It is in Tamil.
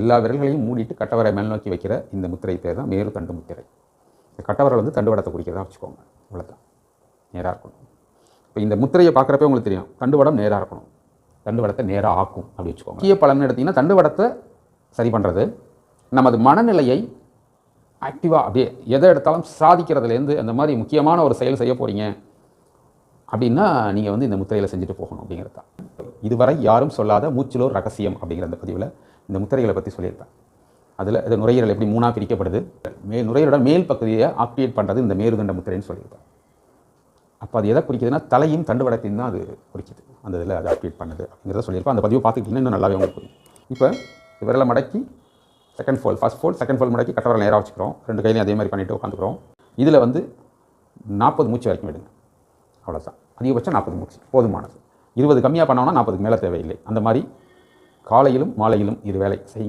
எல்லா விரல்களையும் மூடிட்டு கட்டவரை மேல் நோக்கி வைக்கிற இந்த முத்திரை பேர் தான் மேரு தண்டு முத்திரை. இந்த கட்டவரல் வந்து தண்டுவடத்தை குறிக்கிறதா வச்சுக்கோங்க இவ்வளோதான் நேராக இருக்கணும். இப்போ இந்த முத்திரையை பார்க்குறப்ப உங்களுக்கு தெரியும் தண்டுவடம் நேராக இருக்கணும். தண்டுவடத்தை நேராக ஆக்கும் அப்படி வச்சுக்கோங்க. முக்கிய பலன் எடுத்திங்கன்னா தண்டுவடத்தை சரி பண்ணுறது நமது மனநிலையை ஆக்டிவாக அப்படியே எதை எடுத்தாலும் சாதிக்கிறதுலேருந்து அந்த மாதிரி முக்கியமான ஒரு செயல் செய்ய போகிறீங்க அப்படின்னா நீங்கள் வந்து இந்த முத்திரையில் செஞ்சுட்டு போகணும் அப்படிங்கிறது தான். இதுவரை யாரும் சொல்லாத மூச்சிலோர் ரகசியம் அப்படிங்கிற அந்த பதிவில் இந்த முத்திரைகளை பற்றி சொல்லியிருப்பேன் அதில் இது நுரையீரல் எப்படி மூணாக பிரிக்கப்படுது? மேல் நுரையீரலோட மேல் பகுதியை ஆக்டிவேட் பண்ணுறது இந்த மேருதண்ட முத்திரைன்னு சொல்லியிருப்பேன் அப்போ அது எதை குறிக்குதுன்னா தலையும் தண்டுவடத்தையும் தான் அது குறிக்குது. அந்த இதில் அதை ஆக்டிவேட் பண்ணுது அப்படிங்கிறத சொல்லியிருப்பேன் அந்த பதிவு பார்த்துக்கிட்டிங்கன்னா இன்னும் நல்லாவே உங்களுக்கு புரியும். இப்போ விரலை மடக்கி second fold first fold second fold மடக்கி கட்டவரை நேராக வச்சுக்கிறோம். ரெண்டு கையிலையும் அதே மாதிரி பண்ணிட்டு உட்காந்துக்கிறோம். இதில் வந்து நாற்பது மூச்சு வரைக்கும் விடுங்க அவ்வளோதான் அதிகபட்சம் நாற்பது மூச்சு. போதுமானது. இருபது கம்மியாக பண்ணோன்னா நாற்பதுக்கு மேலே தேவையில்லை. அந்த மாதிரி காலையிலும் மாலையிலும் இரு வேலை செய்யுங்க.